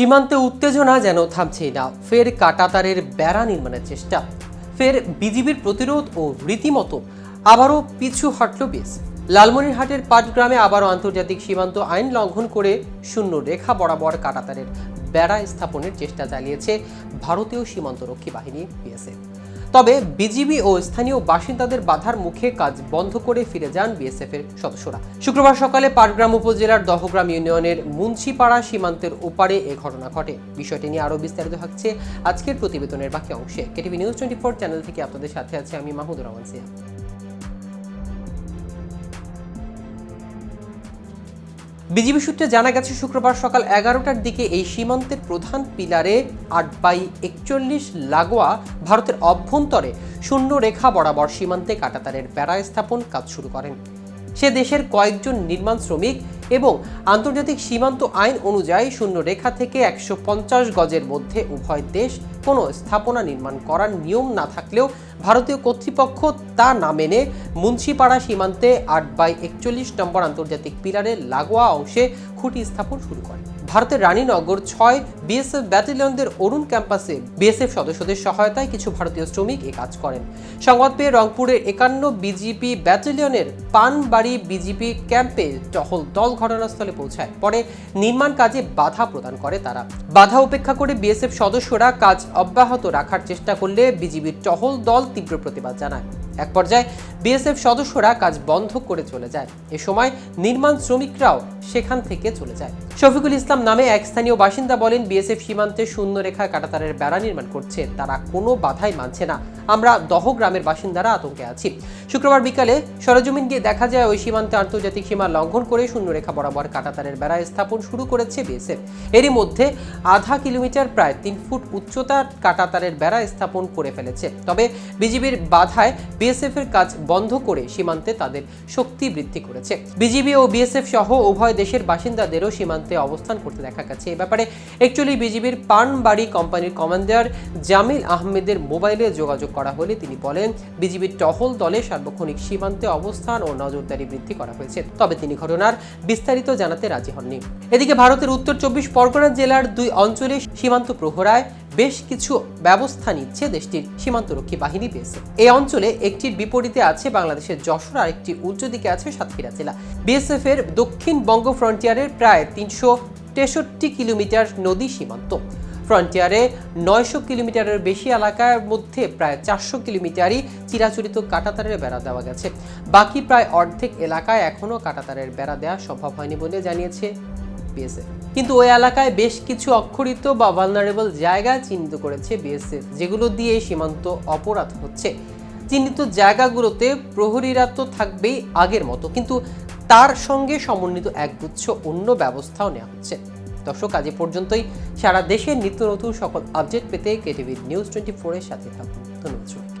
সীমান্তে উত্তেজনা যেন থামছেই না। ফের কাটাতারের বেড়া নির্মাণের চেষ্টা। ফের বিজিবির প্রতিরোধ ও রীতিমতো আবারও পিছু হটল বেশ লালমনিরহাটের পাটগ্রামে আবারও আন্তর্জাতিক সীমান্ত আইন লঙ্ঘন করে শূন্য রেখা বরাবর কাটাতারের বেড়া স্থাপনের চেষ্টা চালিয়েছে ভারতীয় সীমান্তরক্ষী বাহিনী বিএসএফ। তবে বিজিবি ও স্থানীয় বাসিন্দাদের বাধার মুখে কাজ বন্ধ করে ফিরে যান বিএসএফ এর সদস্যরা। শুক্রবার সকালে পাটগ্রাম উপজেলার দহগ্রাম ইউনিয়নের মুন্সিপাড়া সীমান্তের ওপারে এ ঘটনা ঘটে। বিষয়টি নিয়ে আরও বিস্তারিত থাকছে আজকের প্রতিবেদনের বাকি অংশে। KTV news twenty four channel থেকে আপনাদের সাথে আছে আমি মাহমুদুর রহমান সিয়া। বিজিবি সূত্রে জানা গেছে, শুক্রবার সকাল এগারোটার দিকে এই সীমান্তের প্রধান পিলারে আট বাই একচল্লিশ লাগোয়া ভারতের অভ্যন্তরে শূন্য রেখা বরাবর সীমান্তে কাটাতারের বেড়া স্থাপন কাজ শুরু করেন। সে দেশের কয়েকজন নির্মাণ শ্রমিক এবং আন্তর্জাতিক সীমান্ত আইন অনুযায়ী শূন্য রেখা থেকে একশো পঞ্চাশ গজের মধ্যে উভয় দেশ কোনো স্থাপনা নির্মাণ করার নিয়ম না থাকলেও ভারতীয় কর্তৃপক্ষ তা না মেনে মুন্সিপাড়া সীমান্তে আট বাই একচল্লিশ নম্বর আন্তর্জাতিক পিলারের লাগোয়া অংশে খুঁটি স্থাপন শুরু করে। ভারতের রানীনগর ছয় বিএসএফ ব্যাটালিয়নদের অরুণ ক্যাম্পাসে বিএসএফ সদস্যদের সহায়তায় কিছু ভারতীয় শ্রমিক এ কাজ করেন। সংবাদ পেয়ে রংপুরের একান্ন বিজিপি ব্যাটালিয়নের পানবাড়ি বিজিপি ক্যাম্পে টহল দল ঘটনাস্থলে পৌঁছায়। পরে নির্মাণ কাজে বাধা প্রদান করে তারা। বাধা উপেক্ষা করে বিএসএফ সদস্যরা কাজ অব্যাহত রাখার চেষ্টা করলে বিজিবির টহল দল তীব্র প্রতিবাদ জানায়। এক পর্যায়ে বিএসএফ সদস্যরা কাজ বন্ধ করে চলে যায়। এ সময় নির্মাণ শ্রমিকরাও সেখান থেকে চলে যায়। শফিকুল ইসলাম নামে এক স্থানীয় বাসিন্দা বলেন, বিএসএফ সীমান্তে শূন্য রেখা কাটাতারের বেড়া নির্মাণ করছে। তারা কোনো বাধাই মানছে না। আমরা দহ গ্রামের বাসিন্দারা আতঙ্কে আছি। শুক্রবার বিকালে সরজমিন গিয়ে দেখা যায়, ওই সীমান্তে আন্তর্জাতিক সীমা লঙ্ঘন করে শূন্য রেখা বরাবর কাটাতারের বেড়া স্থাপন শুরু করেছে বিএসএফ। এরই মধ্যে আধা কিলোমিটার প্রায় তিন ফুট উচ্চতার কাটাতারের বেড়া স্থাপন করে ফেলেছে। তবে বিজিবির বাধায় বিএসএফ এর কাজ বন্ধ করে সীমান্তে তাদের শক্তি বৃদ্ধি করেছে। বিজিবি ও বিএসএফ সহ উভয় দেশের বাসিন্দাদেরও সীমান্তে অবস্থান করতে দেখা গেছে। এ ব্যাপারে একচুয়ালি বিজিবির পানবাড়ি কোম্পানির কমান্ডার জামিল আহমেদের মোবাইলে যোগাযোগ করা হলে তিনি বলেন, বিজিবির টহল দলে সার্বক্ষণিক সীমান্তে অবস্থান ও নজরদারি বৃদ্ধি করা হয়েছে। তবে তিনি ঘটনার বিস্তারিত জানাতে রাজি হননি। এদিকে ভারতের উত্তর চব্বিশ পরগনা জেলার দুই অঞ্চলে সীমান্ত প্রহরায় বেশ কিছু ব্যবস্থা নিচ্ছে দেশটির সীমান্তরক্ষী বাহিনী পেয়েছে এই অঞ্চলে একটির বিপরীতে আছে বাংলাদেশের যশোর আর একটি উল্টো দিকে আছে সাতক্ষীরা জেলা। বিএসএফ এর দক্ষিণ বঙ্গ ফ্রন্টিয়ারের প্রায় তিনশো তেষট্টি কিলোমিটার নদী সীমান্ত। ফ্রন্টিয়ারে নয়শো কিলোমিটারের বেশি এলাকার মধ্যে প্রায় চারশো কিলোমিটারই চিরাচরিত কাটাতারের বেড়া দেওয়া গেছে। বাকি প্রায় অর্ধেক এলাকায় এখনও কাটাতারের বেড়া দেওয়া সম্ভব হয়নি বলে জানিয়েছে বিএসএফ। কিন্তু ওই এলাকায় বেশ কিছু অক্ষরিত বা ভালনারেবল জায়গা চিহ্নিত করেছে বিএসএফ, যেগুলো দিয়ে সীমান্ত অপরাধ হচ্ছে। চিহ্নিত জায়গাগুলোতে প্রহরীরা তো থাকবেই আগের মতো, কিন্তু তার সঙ্গে সমন্বিত একগুচ্ছ অন্য ব্যবস্থাও নেওয়া হচ্ছে। দর্শক, আজ পর্যন্তই। সারা দেশের নিত্য নতুন সকল আপডেট পেতে কেটিভি নিউজ টোয়েন্টি ফোরের সাথে থাকুন। ধন্যবাদ।